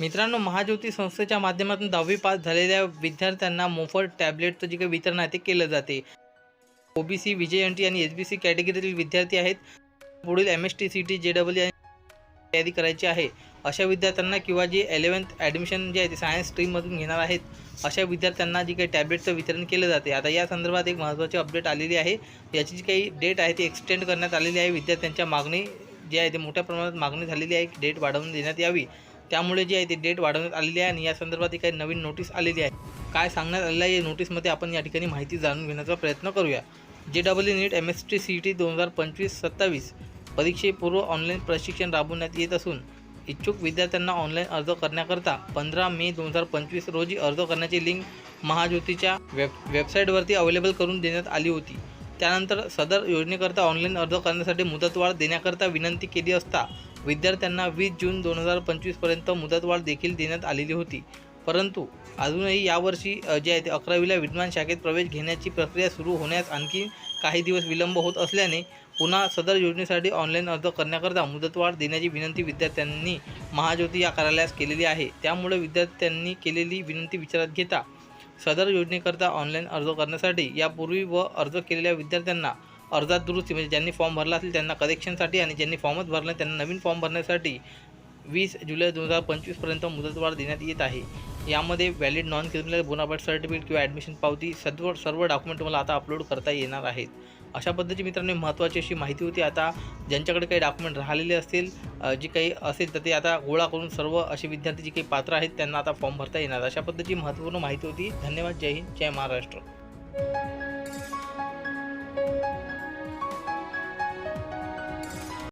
मित्रांनो महाज्योती संस्थेच्या माध्यमातून दहावी पास झालेल्या विद्यार्थ्यांना मोफत टॅबलेटचं जे काही वितरण आहे ते केलं जाते. ओबीसी विजय एन आणि एस बी सी कॅटेगरीतील विद्यार्थी आहेत. पुढील M S T C T J double तयारी करायची आहे. अशा विद्यार्थ्यांना किंवा जे एलेवन्थ ॲडमिशन जे आहे ते सायन्स स्ट्रीममधून घेणार आहेत अशा विद्यार्थ्यांना जी काही टॅबलेटचं वितरण केलं जाते. आता या संदर्भात एक महत्त्वाची अपडेट आलेली आहे. याची जी काही डेट आहे ती एक्सटेंड करण्यात आलेली आहे. विद्यार्थ्यांच्या मागणी जी आहे ते मोठ्या प्रमाणात मागणी झालेली आहे डेट वाढवून देण्यात यावी. त्यामुळे जी आहे ती डेट वाढवण्यात आलेली आहे आणि या संदर्भात ही काही नवीन नोटीस आलेली आहे. काय सांगण्यात आलेलं आहे या नोटीसमध्ये आपण या ठिकाणी माहिती जाणून घेण्याचा प्रयत्न करूया. J double NEET M S T C T दोन हजार पंचवीस सत्तावीस परीक्षेपूर्व ऑनलाईन प्रशिक्षण राबवण्यात येत असून इच्छुक विद्यार्थ्यांना ऑनलाईन अर्ज करण्याकरता पंधरा मे दोन हजार पंचवीस रोजी अर्ज करण्याची लिंक महाज्योतीच्या वेब वेबसाईटवरती अवेलेबल करून देण्यात आली होती. त्यानंतर सदर योजनेकरता ऑनलाईन अर्ज करण्यासाठी मुदतवाढ देण्याकरता विनंती केली असता विद्यार्थ्यांना वीस जून दोन हजार पंचवीसपर्यंत मुदतवाढ देखील देण्यात आलेली होती. परंतु अजूनही यावर्षी जे आहे ते अकरावीला विद्वान शाखेत प्रवेश घेण्याची प्रक्रिया सुरू होण्यास आणखी काही दिवस विलंब होत असल्याने पुन्हा सदर योजनेसाठी ऑनलाईन अर्ज करण्याकरता मुदतवाढ देण्याची विनंती विद्यार्थ्यांनी महाज्योती या कार्यालयास केलेली आहे. त्यामुळे विद्यार्थ्यांनी केलेली विनंती विचारात घेता सदर योजनेकरता ऑनलाईन अर्ज करण्यासाठी यापूर्वी व अर्ज केलेल्या विद्यार्थ्यांना अर्जात दुरुस्ती म्हणजे ज्यांनी फॉर्म भरला असेल त्यांना करेक्शनसाठी आणि ज्यांनी फॉर्मच भरला त्यांना नवीन फॉर्म भरण्यासाठी वीस जुलै दोन हजार पंचवीसपर्यंत मुदतवाढ देण्यात येत आहे. यामध्ये valid non criminal bonafide certificate किंवा ॲडमिशन पावती सर्व सर्व डॉक्युमेंट तुम्हाला आता अपलोड करता येणार आहेत. अशा पद्धतीची मित्रांनो महत्त्वाची अशी माहिती होती. आता ज्यांच्याकडे काही डॉक्युमेंट राहिलेले असतील जे काही असेल तर ते आता गोळा करून सर्व असे विद्यार्थी जे काही पात्र आहेत त्यांना आता फॉर्म भरता येणार. अशा पद्धतीची महत्त्वपूर्ण माहिती होती. धन्यवाद. जय हिंद. जय महाराष्ट्र.